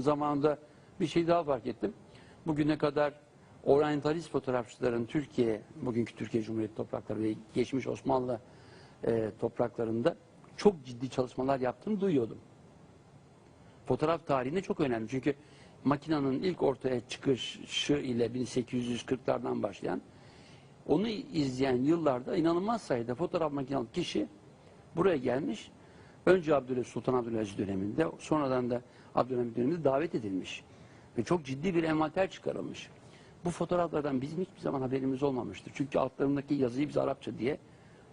zamanında bir şey daha fark ettim. Bugüne kadar oryantalist fotoğrafçıların Türkiye, bugünkü Türkiye Cumhuriyeti toprakları ve geçmiş Osmanlı e, topraklarında çok ciddi çalışmalar yaptığını duyuyordum. Fotoğraf tarihinde çok önemli. Çünkü makinenin ilk ortaya çıkışı ile 1840'lardan başlayan onu izleyen yıllarda inanılmaz sayıda fotoğraf makinalı kişi buraya gelmiş. Önce Abdülaziz Sultan Abdülaziz döneminde, sonradan da Abdülhamit döneminde davet edilmiş. Ve çok ciddi bir envanter çıkarılmış. Bu fotoğraflardan bizim hiçbir zaman haberimiz olmamıştır. Çünkü altlarındaki yazıyı biz Arapça diye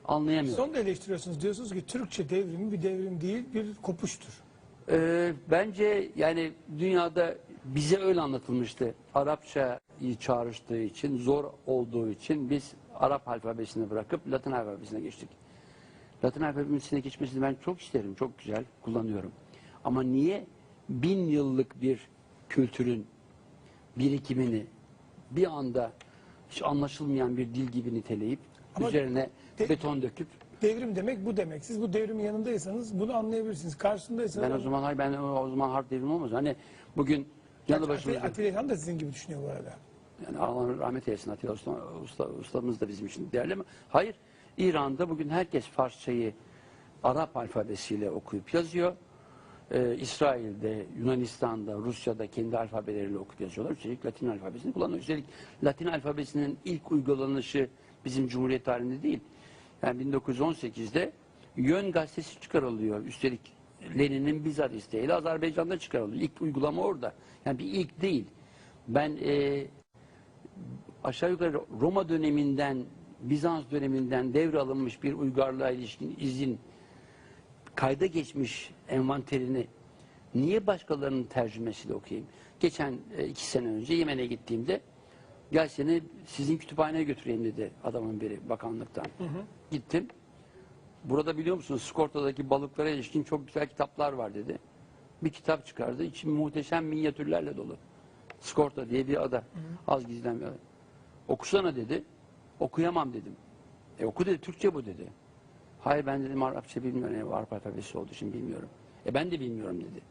anlayamıyoruz. Son da eleştiriyorsunuz. Diyorsunuz ki Türkçe devrimi bir devrim değil bir kopuştur. Ee, bence yani dünyada bize öyle anlatılmıştı. Arapçayı çağrıştığı için, zor olduğu için biz Arap alfabesini bırakıp Latin alfabesine geçtik. Latin alfabesine geçmesini ben çok isterim, çok güzel kullanıyorum. Ama niye bin yıllık bir kültürün birikimini bir anda hiç anlaşılmayan bir dil gibi niteleyip Ama üzerine de- beton döküp Devrim demek bu demek. Siz bu devrimin yanındaysanız bunu anlayabilirsiniz. Karşısındaysanız... ben o zaman hayır ben o zaman harp devrimi olmaz. Hani bugün yanı başımızda Atilla İlhan da sizin gibi düşünüyor bu arada. Yani Allah rahmet eylesin Atilla Usta, usta, ustamız da bizim için değerli ama hayır İran'da bugün herkes Farsçayı Arap alfabesiyle okuyup yazıyor. Ee, İsrail'de, Yunanistan'da, Rusya'da kendi alfabeleriyle okuyup yazıyorlar. Üstelik Latin alfabesini kullanıyor. Üstelik Latin alfabesinin ilk uygulanışı bizim Cumhuriyet tarihinde değil. Yani 1918'de Yön gazetesi çıkarılıyor. Üstelik Lenin'in bizzat isteğiyle Azerbaycan'da çıkarılıyor. İlk uygulama orada. Yani bir ilk değil. Ben e, aşağı yukarı Roma döneminden, Bizans döneminden devralınmış bir uygarlığa ilişkin izin kayda geçmiş envanterini niye başkalarının tercümesiyle okuyayım? Geçen e, iki sene önce Yemen'e gittiğimde gel seni sizin kütüphaneye götüreyim dedi adamın biri bakanlıktan. Gittim. Burada biliyor musunuz Skorta'daki balıklara ilişkin çok güzel kitaplar var dedi. Bir kitap çıkardı. İçi muhteşem minyatürlerle dolu. Skorta diye bir ada. Az gizlen bir ada. Okusana dedi. Okuyamam dedim. E oku dedi. Türkçe bu dedi. Hayır ben dedim Arapça bilmiyorum. Yani Arap alfabesi olduğu için bilmiyorum. E ben de bilmiyorum dedi.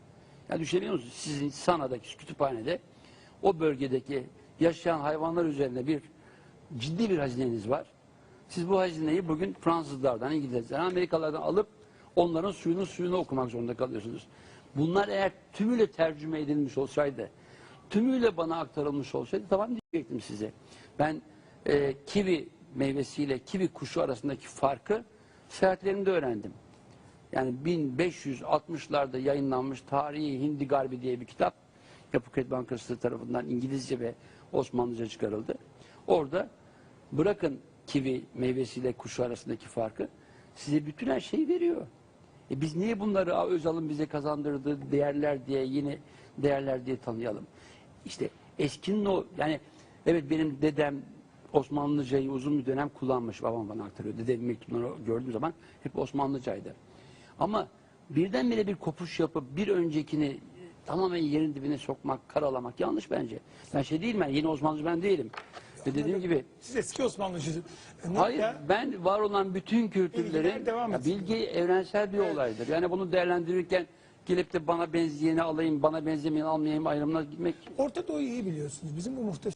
Ya düşünebiliyor musunuz? Sizin Sana'daki kütüphanede o bölgedeki yaşayan hayvanlar üzerine bir ciddi bir hazineniz var. Siz bu hazineyi bugün Fransızlardan, İngilizlerden, Amerikalılardan alıp onların suyunu suyunu okumak zorunda kalıyorsunuz. Bunlar eğer tümüyle tercüme edilmiş olsaydı, tümüyle bana aktarılmış olsaydı tamam diyecektim size. Ben e, kivi meyvesiyle kivi kuşu arasındaki farkı seyahatlerimde öğrendim. Yani 1560'larda yayınlanmış Tarihi Hindi Garbi diye bir kitap Yapı Kredi Bankası tarafından İngilizce ve Osmanlıca çıkarıldı. Orada bırakın kivi meyvesiyle kuşu arasındaki farkı size bütün her şeyi veriyor. E biz niye bunları "Aa, Özal'ın bize kazandırdığı değerler diye yeni değerler diye tanıyalım? İşte eskinin o yani evet benim dedem Osmanlıcayı uzun bir dönem kullanmış. Babam bana aktarıyor. Dedemin mektuplarını gördüğüm zaman hep Osmanlıcaydı. Ama birdenbire bir kopuş yapıp bir öncekini tamamen yerin dibine sokmak, karalamak yanlış bence. Ben şey değilim ben, yeni Osmanlıcı ben değilim. Ve dediğim gibi Siz eski Osmanlıcı. Hayır, Ya, ben var olan bütün kültürleri, Bilgiler devam Ya etsin. bilgi evrensel bir Evet. olaydır. Yani bunu değerlendirirken gelip de bana benzeyeni alayım, bana benzemeyeni almayayım ayrımına gitmek Orta Doğu'yu iyi biliyorsunuz. Bizim bu muhteşem